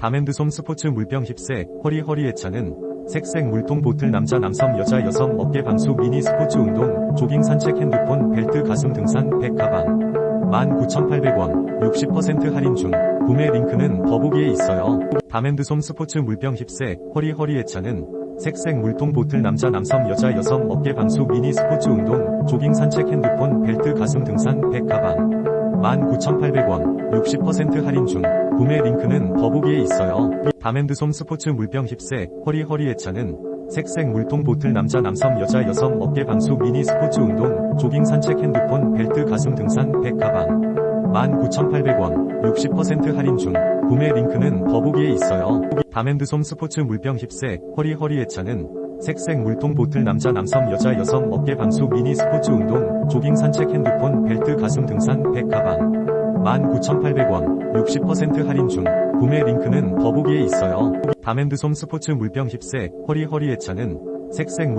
다맨드솜 스포츠 물병 힙색 허리 허리에 차는 색색 물통 보틀 남자 남성 여자 여성 어깨 방수 미니 스포츠 운동 조깅 산책 핸드폰 벨트 가슴 등산 백 가방. 19,800원 60% 할인 중. 구매 링크는 더보기에 있어요. 다맨드솜 스포츠 물병 힙색 허리 허리에 차는 색색 물통 보틀 남자 남성 여자 여성 어깨 방수 미니 스포츠 운동 조깅 산책 핸드폰 벨트 가슴 등산 백 가방. 19,800원 60% 할인 중 구매 링크는 더보기에 있어요. 다맨드솜 스포츠 물병 힙색 허리 허리에 차는 색색 물통 보틀 남자 남성 여자 여성 어깨 방수 미니 스포츠 운동 조깅 산책 핸드폰 벨트 가슴 등산 백 가방 19,800원 60% 할인 중 구매 링크는 더보기에 있어요. 다맨드솜 스포츠 물병 힙색 허리 허리에 차는 색색 물통 보틀 남자 남성 여자 여성 어깨 방수 미니 스포츠 운동 조깅 산책 핸드폰 벨트 가슴 등산 백 가방 19,800원 60% 할인 중 구매 링크는 더보기에 있어요. 다맨드솜 스포츠 물병 힙색 허리 허리에 차는 색색 물